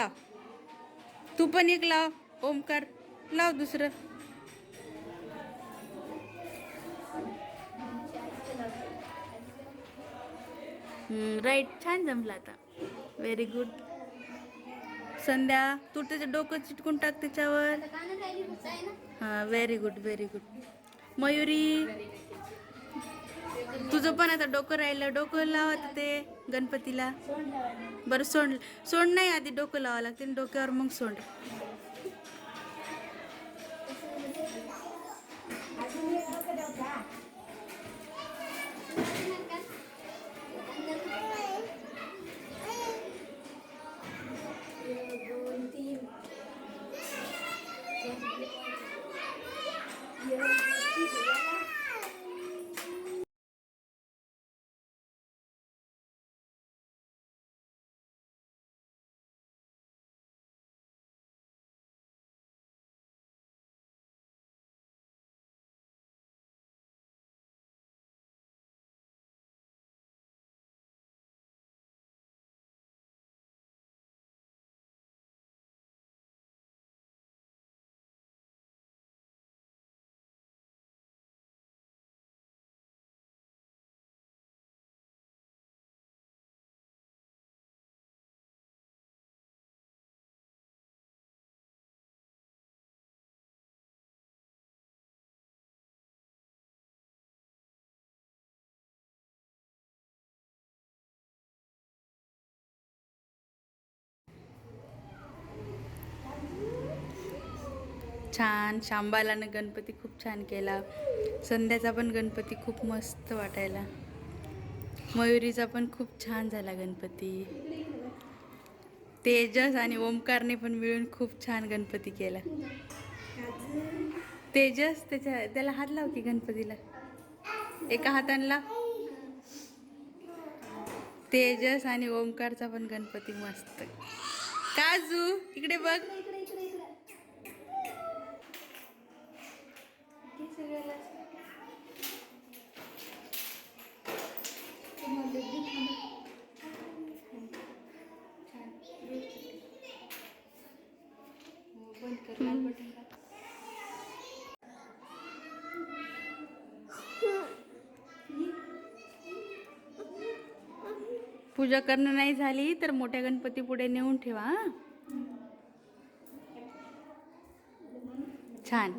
लाव. तू पण एक लाव ओमकार. लाव दुसरं. राईट छान जमलं आता. व्हेरी गुड संध्या तू त्याचं डोकं चिटकून टाक त्याच्यावर. हां very good very good Mayuri. तुझं पण आता डोकं राहिलं डोकं लावत ते गणपतीला. बरं सोंड सोंड नाही आधी डोकं लावावं लागते डोक्यावर मग सोंड. छान शांबालानं गणपती खूप छान केला. संध्याचा पण गणपती खूप मस्त वाटायला. मयुरीचा पण खूप छान झाला गणपती. तेजस आणि ओमकारने पण मिळून खूप छान गणपती केला. तेजस त्याच्या त्याला हात लाव की गणपतीला. एका हातांना तेजस आणि ओमकारचा पण गणपती मस्त. काजू इकडे बघ. हो, बंद कर लाल बटन. पूजा करणं नाही झाली तर मोठ्या गणपती पुढे नेऊन ठेवा छान.